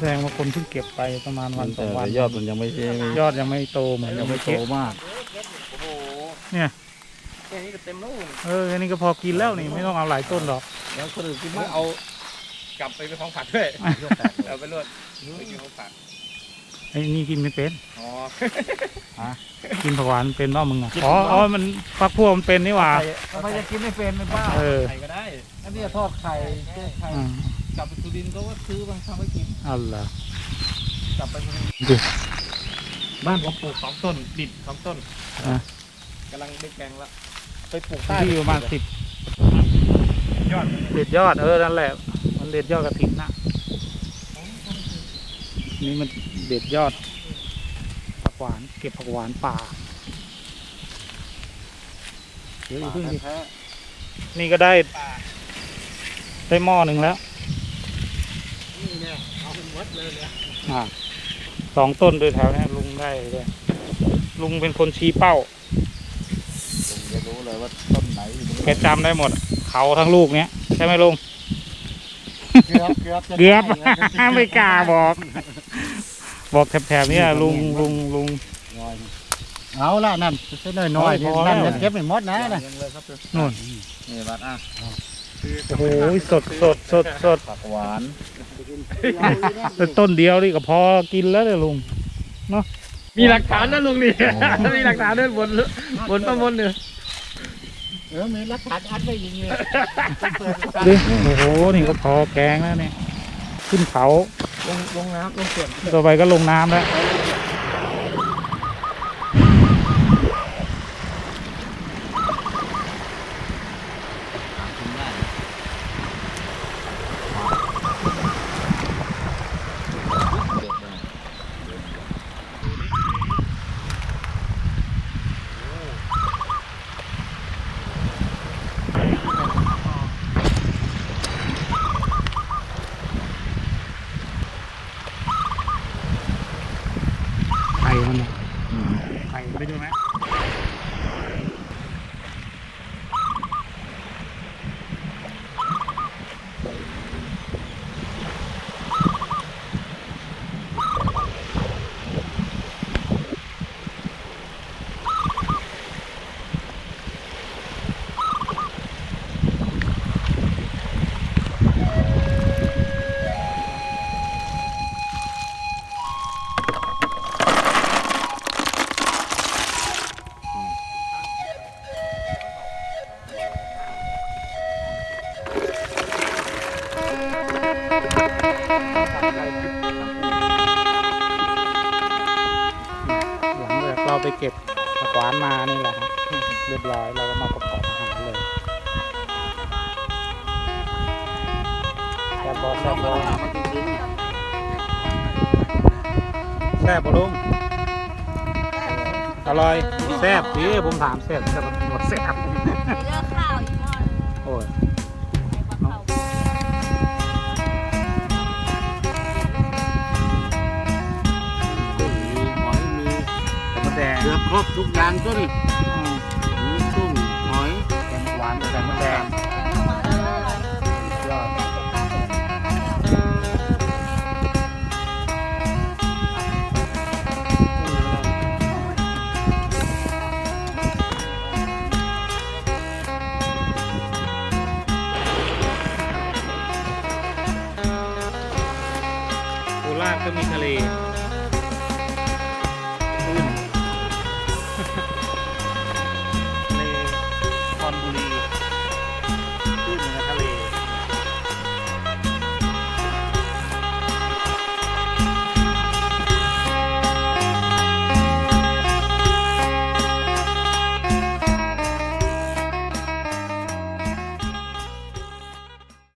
แสดงว่าคนเพิ่งเก็บไปประมาณวันสแต่องวันยอดมันยังไม่ไม่ไม่ยอดยังไม่โตเหมือนยังไม่โตเก็บมากโอ้โหเนี่ยแค่นี้ก็เต็มแล้วเอออันนี้ก็พอกินแล้วนี่ไม่ต้องเอาหลายต้นหรอกแล้วคนอื่นกินไม่มากเอากลับไปเป็นของผักด้วยเอาไปรวดไปกินของผักไอ้นี่กินไม่เป็นอ๋อกินผักหวานเป็นเปล่ามึงอะอ๋ออ๋อมันฟักพวกมันเป็นนี่หว่าทำไมจะกินไม่เป็นเป็นบ้าเออใครก็ได้อันนี้ทอดไข่แก้ไข่อืม กลับไปสุรินทร์ก็ว่าซื้อบางครั้งไปกินเอาล่ะกลับไปสุรินทร์ดู บ้านผมปลูกสองต้นดิดสองต้นอะ กำลังได้แกงแล้วไปปลูกใต้ที่ประมาณสิบยอดเด็ดยอดเออนั่นแหละ มันเด็ดยอดกระถิ่นนะนี่มันเด็ดยอดผักหวานเก็บผักหวานป่าเดี๋ยวอีกเพิ่งดิแท้นี่ก็ได้ ได้หม้อหนึ่งแล้ว นี่เนี่ยเอาเป็น วัดเลยเนี่ยอ่าสองต้นโดยแถวเนี้ลุงได้เลยลุงเป็นคนชี้เป้าผมจะรู้เลยว่าต้นไหนอยู่ตรงแกจำได้หมด เขาทั้งลูกเนี้ยใช่ไหมลุง เกือบเกือบจะเกือบ ได้ไม่กล้าบอก บอกแถบๆเนี้ยลุงลุงลุง น้อยเอาละนั่นเส้นน้อยๆนี่พอแล้ว นั่นจะเก็บไม่หมดนะนะยังเลยครับนู่น นี่บัดอะ โอ้โหสดสดสดสดผักหวานเป็นต้นเดียวนี่ก็พอกินแล้วเลยลุงมีหลักฐานนะลุงนี่มีหลักฐานด้วยบนบนประมวลเนี่ยเออมีรักฐานอัดไว้อย่างเงี้ยดิโอ้โหนี่ก็พอแกงแล้วเนี่ยขึ้นเขาลงลงน้ำลงเขื่อนต่อไปก็ลงน้ำแล้ว หลังจากเราไปเก็บผักหวานมานี่แหละครับเรียบร้อยเราก็มาประกอบอาหารเลยแซ่บบอแซ่บบอแซ่บบ่ลุงอร่อยแซ่บพี่ผมถามแซ่บแซ่บหมดแซ่บ มีเลือกข้าวอีก ครบทุกอย่างต้นมีกุ้งหอยหวานแต่มะแดงยอดโาก็มีทะเล